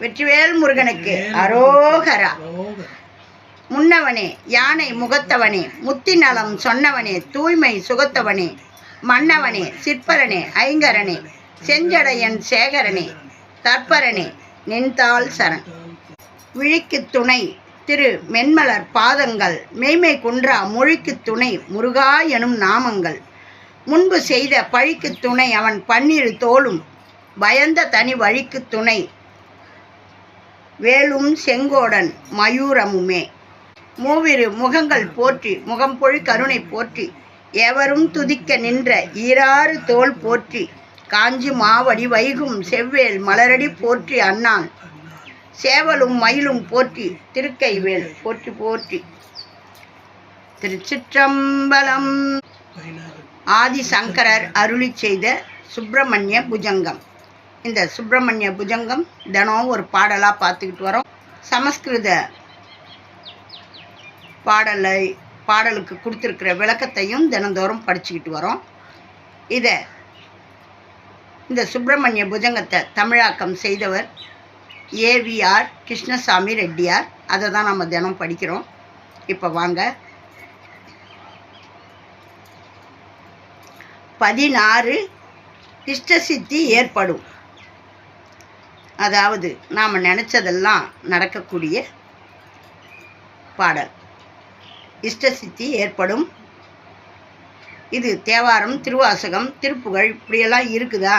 வெற்றிவேல் முருகனுக்கு அரோகரா. முன்னவனே யானை முகத்தவனே முத்தி நலம் சொன்னவனே தூய்மை சுகத்தவனே மன்னவனே சிற்பரனே ஐங்கரனே செஞ்சடையன் சேகரனே தற்பரனே நின்தாள் சரண். விழிக்கு துணை திரு மென்மலர் பாதங்கள் மெய்மை குன்றா மொழிக்கு துணை முருகா எனும் நாமங்கள். முன்பு செய்த பழிக்கு துணை அவன் பன்னிரு தோளும் பயந்த தனி வழிக்கு துணை வேலும் செங்கோடன் மயூரமுமே. மூவிரு முகங்கள் போற்றி முகம்பொழி கருணை போற்றி எவரும் துதிக்க நின்ற ஈராறு தோல் போற்றி காஞ்சி மாவடி வைகும் செவ்வேல் மலரடி போற்றி அண்ணான். சேவலும் மயிலும் போற்றி திருக்கைவேல் போற்றி போற்றி. திருச்சிற்றம்பலம். ஆதிசங்கரர் அருளி செய்த சுப்பிரமணிய புஜங்கம். இந்த சுப்பிரமணிய புஜங்கம் தினம் ஒரு பாடலாக பார்த்துக்கிட்டு வரோம். சமஸ்கிருத பாடலை பாடலுக்கு கொடுத்துருக்கிற விளக்கத்தையும் தினந்தோறும் படிச்சுக்கிட்டு வரோம். இதை இந்த சுப்பிரமணிய புஜங்கத்தை தமிழாக்கம் செய்தவர் ஏவிஆர் கிருஷ்ணசாமி ரெட்டியார். அதை தான் நம்ம தினம் படிக்கிறோம். இப்போ வாங்க. பதினாறு இஷ்டசித்தி ஏற்படும். அதாவது நாம் நினச்சதெல்லாம் நடக்கக்கூடிய பாடல். இஷ்டசித்தி ஏற்படும். இது தேவாரம் திருவாசகம் திருப்புகழ் இப்படியெல்லாம் இருக்குதா?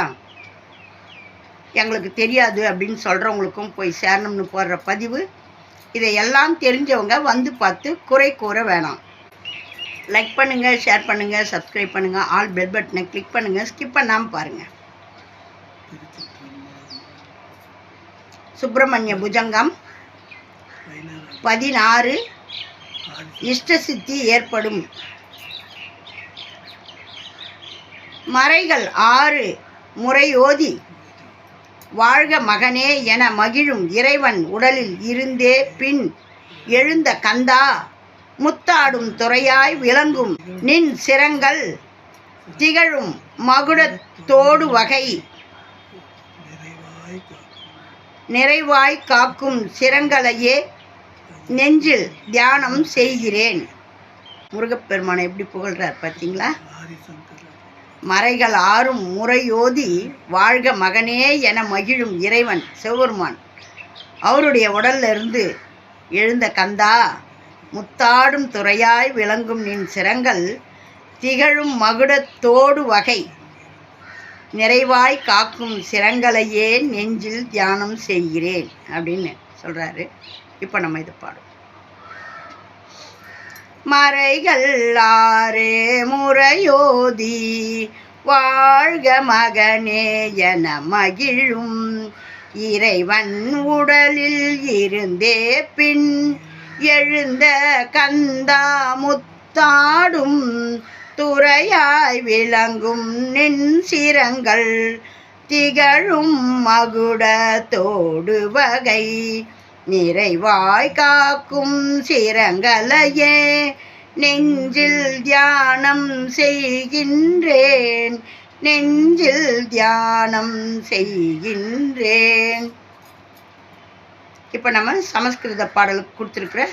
எங்களுக்கு தெரியாது அப்படின்னு சொல்கிறவங்களுக்கும் போய் சேரணும்னு போடுற பதிவு. இதையெல்லாம் தெரிஞ்சவங்க வந்து பார்த்து குறை கூற வேணாம். லைக் பண்ணுங்கள் ஷேர் பண்ணுங்கள் சப்ஸ்கிரைப் பண்ணுங்கள் ஆல் பெல் பட்டனை கிளிக் பண்ணுங்கள் ஸ்கிப் பண்ணாமல் பாருங்கள் சுப்பிரமணிய புஜங்கம். பதினாறு. இஷ்டசித்தி ஏற்படும். மறைகள் ஆறு. முறையோதி. வாழ்க மகனே என மகிழும் இறைவன் உடலில் இருந்தே பின் எழுந்த கந்தா. முத்தாடும் துறையாய் விளங்கும் நின் சிரங்கள் திகழும் மகுடத்தோடு வகை. நிறைவாய் காக்கும் சிரங்களையே நெஞ்சில் தியானம் செய்கிறேன். முருகப்பெருமானை எப்படி புகழ்றார் பார்த்தீங்களா மறைகள் ஆறும் முறையோதி வாழ்க மகனே என மகிழும் இறைவன் சிவபெருமான். அவருடைய உடல்ல இருந்து எழுந்த கந்தா முத்தாடும் துறையாய் விளங்கும் நின் சிரங்கள் திகழும் மகுடத்தோடு வகை. நிறைவாய் காக்கும் சிரங்களையே நெஞ்சில் தியானம் செய்கிறேன் அப்படின்னு சொல்கிறாரு இப்போ நம்ம இது பாடும் மறைகள் ஆறு முறையோதி வாழ்க மகனே என மகிழும் இறைவன் உடலில் இருந்தே பின் எழுந்த கந்தா முத்தாடும் துறையாய் விளங்கும் நின் சிரங்கள் திகழும் மகுடத்தோடு வகை. நிறைவாய் காக்கும் சிரங்களையே நெஞ்சில் தியானம் செய்கின்றேன். நெஞ்சில் தியானம் செய்கின்றேன். இப்போ நம்ம சமஸ்கிருத பாடலுக்கு கொடுத்துருக்குற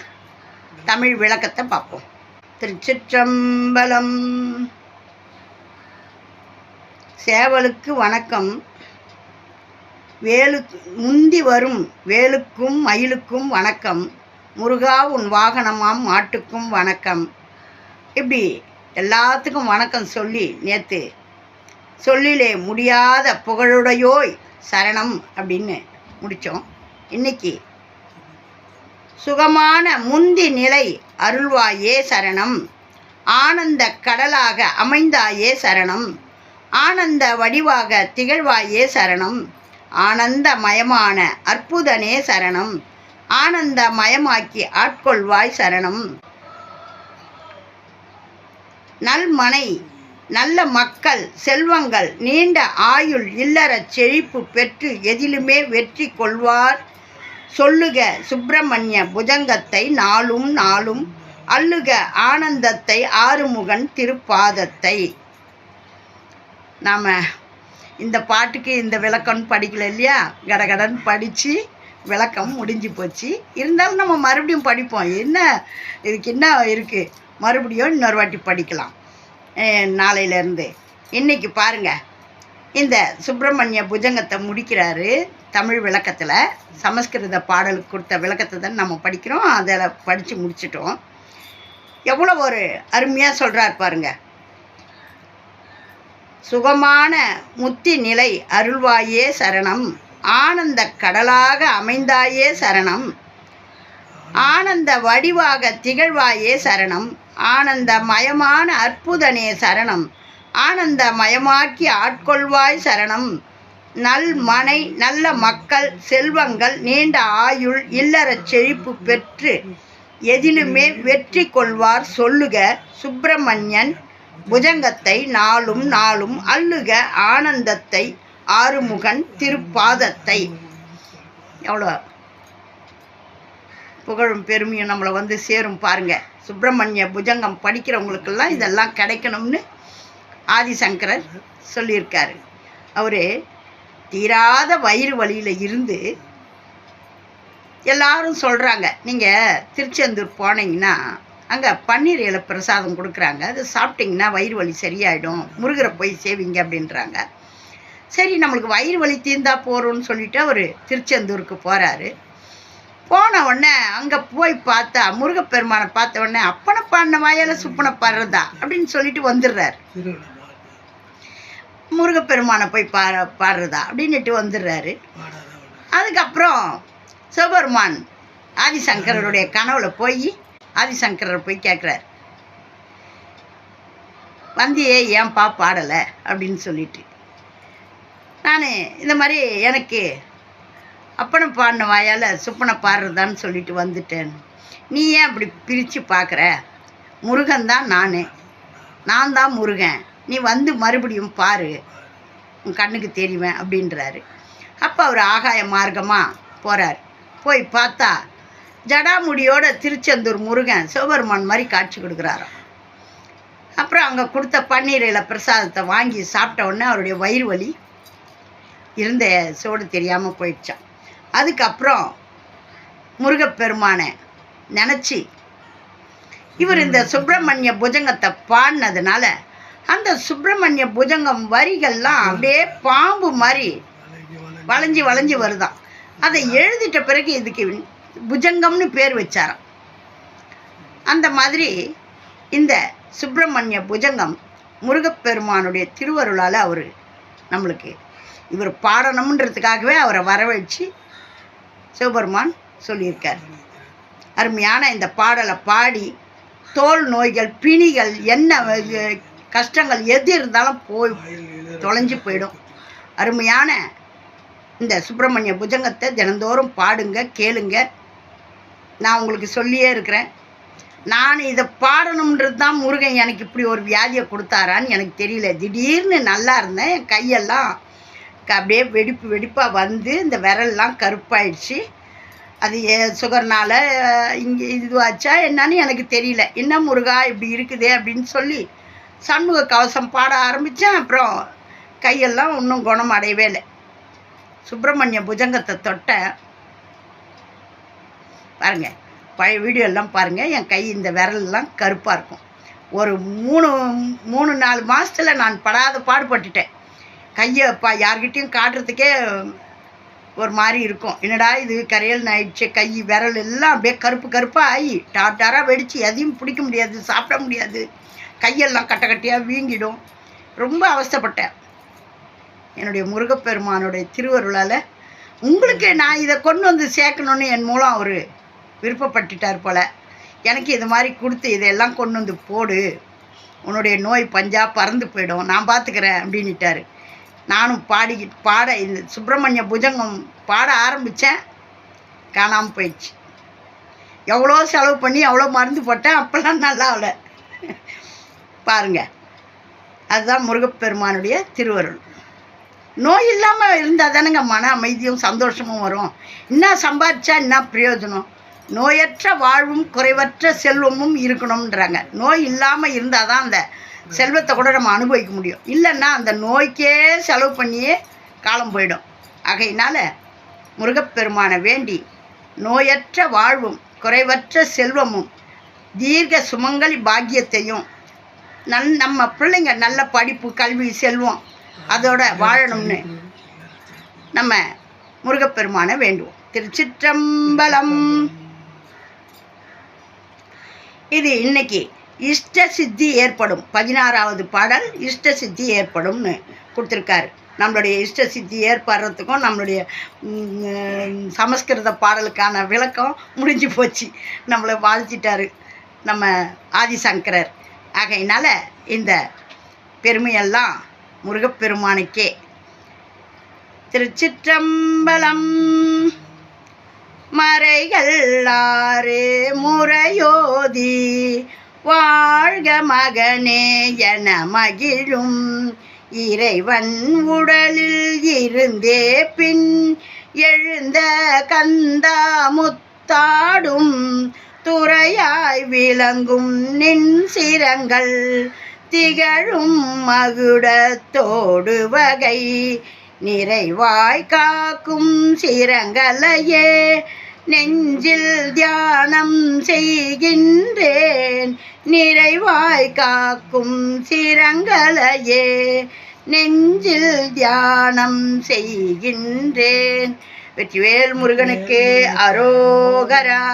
தமிழ் விளக்கத்தை பார்ப்போம். திருச்சிற்றம்பலம். சேவலுக்கு வணக்கம். வேலுக்கு முந்தி வரும் வேலுக்கும் மயிலுக்கும் வணக்கம். முருகா உன் வாகனமாம் மாட்டுக்கும் வணக்கம். இப்படி எல்லாத்துக்கும் வணக்கம் சொல்லி நேற்று சொல்லிலே முடியாத புகழுடையோய் சரணம் அப்படின்னு முடித்தோம் இன்னைக்கு சுகமான முந்தி நிலை அருள்வாயே சரணம். ஆனந்த கடலாக அமைந்தாயே சரணம். ஆனந்த வடிவாக திகழ்வாயே சரணம். ஆனந்த மயமான அற்புதனே சரணம். ஆனந்த மயமாக்கி ஆட்கொள்வாய் சரணம். நல்மனை நல்ல மக்கள் செல்வங்கள் நீண்ட ஆயுள் இல்லறச் செழிப்பு பெற்று எதிலுமே வெற்றி கொள்வார். சொல்லுக சுப்பிரமணிய புஜங்கத்தை நாளும் நாளும் அள்ளுக ஆனந்தத்தை ஆறுமுகன் திருப்பாதத்தை. நாம் இந்த பாட்டுக்கு இந்த விளக்கம் படிக்கல இல்லையா? கடகடன் படித்து விளக்கம் முடிஞ்சு போச்சு. இருந்தாலும் நம்ம மறுபடியும் படிப்போம். என்ன? இதுக்கு என்ன இருக்குது மறுபடியும் இன்னொரு வாட்டி படிக்கலாம். நாளையிலேருந்து. இன்னைக்கு பாருங்க. இந்த சுப்பிரமணிய புஜங்கத்தை முடிக்கிறாரு. தமிழ் விளக்கத்தில் சமஸ்கிருத பாடலுக்கு கொடுத்த விளக்கத்தை தான் நம்ம படிக்கிறோம். அதில் படித்து முடிச்சிட்டோம். எவ்வளோ ஒரு அருமையாக சொல்கிறார் பாருங்க. சுகமான முத்தி நிலை அருள்வாயே சரணம். ஆனந்த கடலாக அமைந்தாயே சரணம். ஆனந்த வடிவாக திகழ்வாயே சரணம். ஆனந்த மயமான அற்புதனே சரணம். ஆனந்த மயமாக்கி ஆட்கொள்வாய் சரணம். நல் மனை நல்ல மக்கள் செல்வங்கள் நீண்ட ஆயுள் இல்லறச் செழிப்பு பெற்று எதிலுமே வெற்றி கொள்வார் சொல்லுக சுப்பிரமணியன். புஜங்கத்தை நாளும் நாளும் அள்ளுக ஆனந்தத்தை ஆறுமுகன் திருப்பாதத்தை. எவ்வளோ புகழும் பெருமையும் நம்மளை வந்து சேரும் பாருங்க. சுப்பிரமணிய புஜங்கம் படிக்கிறவங்களுக்கெல்லாம் இதெல்லாம் கிடைக்கணும்னு ஆதிசங்கரர் சொல்லியிருக்காரு. அவர் தீராத வயிறு வலியில் இருந்து எல்லாரும் சொல்கிறாங்க நீங்கள் திருச்செந்தூர் போனீங்கன்னா அங்கே பன்னீர் இலை பிரசாதம் கொடுக்குறாங்க. அது சாப்பிட்டிங்கன்னா வயிறு வலி சரியாயிடும். முருகரை போய் சேவிங்க அப்படின்றாங்க. சரி நம்மளுக்கு வயிறு வலி தீர்ந்தா போகிறோம்னு சொல்லிட்டு அவர் திருச்செந்தூருக்கு போகிறாரு போன உடனே அங்கே போய் பார்த்தா முருகப்பெருமானை பார்த்த உடனே அப்பனை பாடின வாயால் சுப்பனை பாடுறதா? அப்படின்னு சொல்லிட்டு வந்துடுறாரு. முருகப்பெருமானை போய் பா பாடுறதா அப்படின்னுட்டு வந்துடுறாரு. அதுக்கப்புறம் சிவபெருமான் ஆதிசங்கரருடைய கனவுல போய் ஆதிசங்கரர் போய் கேட்குறாரு வந்தியே ஏன்பா பாடலை? அப்படின்னு சொல்லிட்டு. நான் இந்த மாதிரி எனக்கு அப்பனை பாடின வாயால் சுப்பனை பாடுறதான்னு சொல்லிட்டு வந்துட்டேன். நீ ஏன் அப்படி பிரித்து பார்க்குற முருகன் தான் நான். நான் தான் முருகன். நீ வந்து மறுபடியும் பாரு உன் கண்ணுக்கு தெரிவேன் அப்படின்றாரு. அப்போ அவர் ஆகாய மார்க்கமாக போகிறார் போய் பார்த்தா ஜடாமுடியோட திருச்செந்தூர் முருகன் சிவபெருமான் மாதிரி காட்சி கொடுக்குறாராம். அப்புறம் அங்கே கொடுத்த பன்னீரில் பிரசாதத்தை வாங்கி சாப்பிட்ட உடனே அவருடைய வயிறு வலி இருந்த சோடு தெரியாமல் போயிடுச்சான் அதுக்கப்புறம் முருகப்பெருமானை நினச்சி இவர் இந்த சுப்பிரமணிய புஜங்கத்தை பாடினதுனால அந்த சுப்பிரமணிய புஜங்கம் வரிகள்லாம் அப்படியே பாம்பு மாதிரி வளைஞ்சி வளைஞ்சி வருதான். அதை எழுதிட்ட பிறகு இதுக்கு புஜங்கம்னு பேர் வச்சாராம். அந்த மாதிரி இந்த சுப்பிரமணிய புஜங்கம் முருகப்பெருமானுடைய திருவருளால் அவர் நம்மளுக்கு இவர் பாடணுன்றதுக்காகவே அவரை வரவழைச்சு சிவபெருமான் சொல்லியிருக்கார். அருமையான இந்த பாடலை பாடி தோல் நோய்கள் பிணிகள் என்ன கஷ்டங்கள் எது இருந்தாலும் போய் தொலைஞ்சு போயிடும். அருமையான இந்த சுப்பிரமணிய புஜங்கத்தை தினந்தோறும் பாடுங்க கேளுங்க. நான் உங்களுக்கு சொல்லியே இருக்கிறேன். நான் இதை பாடணுன்றது தான் முருகன் எனக்கு இப்படி ஒரு வியாதியை கொடுத்தாரான்னு எனக்கு தெரியல. திடீர்னு நல்லா இருந்தேன். என் கையெல்லாம் அப்படியே வெடிப்பு வெடிப்பாக வந்து இந்த விரல்லாம் கருப்பாயிடுச்சு. அது சுகர்னால இங்கே இதுவாச்சா என்னன்னு எனக்கு தெரியல. என்ன முருகா இப்படி இருக்குதே அப்படின்னு சொல்லி சண்முக கவசம் பாட ஆரம்பித்தேன் அப்புறம் கையெல்லாம் இன்னும் குணம் அடையவே இல்லை. சுப்பிரமணிய புஜங்கத்தை தொட்டேன். பாருங்க பழைய வீடியோ எல்லாம் என் கை இந்த விரலெல்லாம் கருப்பாக இருக்கும். ஒரு மூணு மூணு நாலு மாதத்தில் நான் படாத பாடுபட்டுட்டேன். கையை பா யார்கிட்டையும் காட்டுறதுக்கே ஒரு மாதிரி இருக்கும். என்னடா இது கரையல் ஆயிடுச்சு கை விரல் எல்லாம் அப்படியே கருப்பு கருப்பாக ஆகி டார் டாராக வெடிச்சு எதையும் பிடிக்க முடியாது சாப்பிட முடியாது. கையெல்லாம் கட்ட கட்டியாக வீங்கிடும். ரொம்ப அவஸ்தைப்பட்டேன். என்னுடைய முருகப்பெருமானுடைய திருவருளால் உங்களுக்கு நான் இதை கொண்டு வந்து சேர்க்கணுன்னு என் மூலம் அவர் விருப்பப்பட்டுட்டார் போல். எனக்கு இது மாதிரி கொடுத்து இதையெல்லாம் கொண்டு வந்து போடு. உன்னுடைய நோய் பஞ்சா பறந்து போயிடும். நான் பார்த்துக்கிறேன் அப்படின்னுட்டாரு. நானும் பாடி பாட இந்த சுப்பிரமணிய புஜங்கம் பாட ஆரம்பித்தேன் காணாமல் போயிடுச்சு. எவ்வளோ செலவு பண்ணி எவ்வளோ மருந்து போட்டேன் அப்போல்லாம் நல்லா இல்லை. பாருங்க. அதுதான் முருகப்பெருமானுடைய திருவருள். நோய் இல்லாமல் இருந்தால் தானேங்க மன அமைதியும் சந்தோஷமும் வரும். என்ன சம்பாதிச்சா என்ன பிரயோஜனம்? நோயற்ற வாழ்வும் குறைவற்ற செல்வமும் இருக்கணும்ன்றாங்க. நோய் இல்லாமல் இருந்தால் தான் அந்த செல்வத்தை கூட நம்ம அனுபவிக்க முடியும். இல்லைன்னா அந்த நோய்க்கே செலவு பண்ணியே காலம் போயிடும். ஆகையினால முருகப்பெருமானை வேண்டி நோயற்ற வாழ்வும் குறைவற்ற செல்வமும் தீர்க்க சுமங்கலி பாக்கியத்தையும் நல் நம்ம பிள்ளைங்க நல்ல படிப்பு கல்வி செல்வம் அதோட வாழணும்னு நம்ம முருகப்பெருமானை வேண்டுவோம். திருச்சிற்றம்பலம். இது இன்னைக்கு இஷ்ட சித்தி ஏற்படும். பதினாறாவது பாடல் இஷ்ட சித்தி ஏற்படும்னு கொடுத்துருக்காரு. நம்மளுடைய இஷ்ட சித்தி ஏற்படுறதுக்கும் நம்மளுடைய சமஸ்கிருத பாடலுக்கான விளக்கம் முடிஞ்சு போச்சு. நம்மளை வாழ்த்திட்டாரு நம்ம ஆதிசங்கரர். ஆகையினால் இந்த பெருமையெல்லாம் முருகப்பெருமானுக்கே. திருச்சிற்றம்பலம் மறைகள் முறையோதி வாழ்க மகனே என மகிழும் இறைவன் உடலில் இருந்தே பின் எழுந்த கந்தா முத்தாடும் துறையாய் விளங்கும் நின் சிரங்கள் திகழும் மகுடத்தோடு வகை. நிறைவாய் காக்கும் சிரங்களையே நெஞ்சில் தியானம் செய்கின்றேன். நிறைவாய் காக்கும் சிரங்களையே நெஞ்சில் தியானம் செய்கின்றேன். வெற்றிவேல் முருகனுக்கு அரோகரா.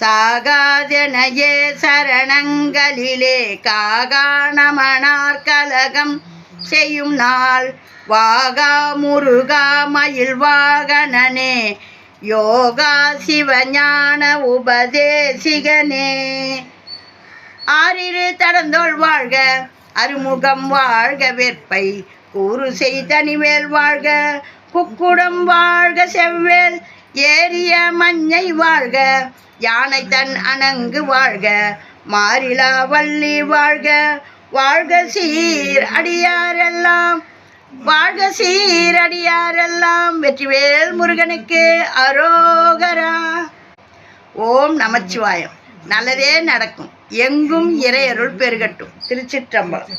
சாகாதனையே சரணங்களிலே காகாணமனார் கலகம் செய்யும் நாள். வாகா முருகா மயில் வாகனனே யோகா சிவஞான உபதேசிகனே. ஆறிரு தடந்தோள் வாழ்க அருமுகம் வாழ்க வெற்பை கூறு செய்தனிவேல் வாழ்க குக்குடம் வாழ்க செவ்வேல் ஏறிய மஞ்சை வாழ்க யானை தன் அணங்கு வாழ்க மாறிலா வள்ளி வாழ்க. வாழ்க சீர் அடியாரெல்லாம் வாழ்க சீர் அடியாரெல்லாம். வெற்றிவேல் முருகனுக்கு அரோகரா. ஓம் நமச்சிவாயம். நல்லதே நடக்கும். எங்கும் இறையருள் பெருகட்டும். திருச்சிற்றம்பலம்.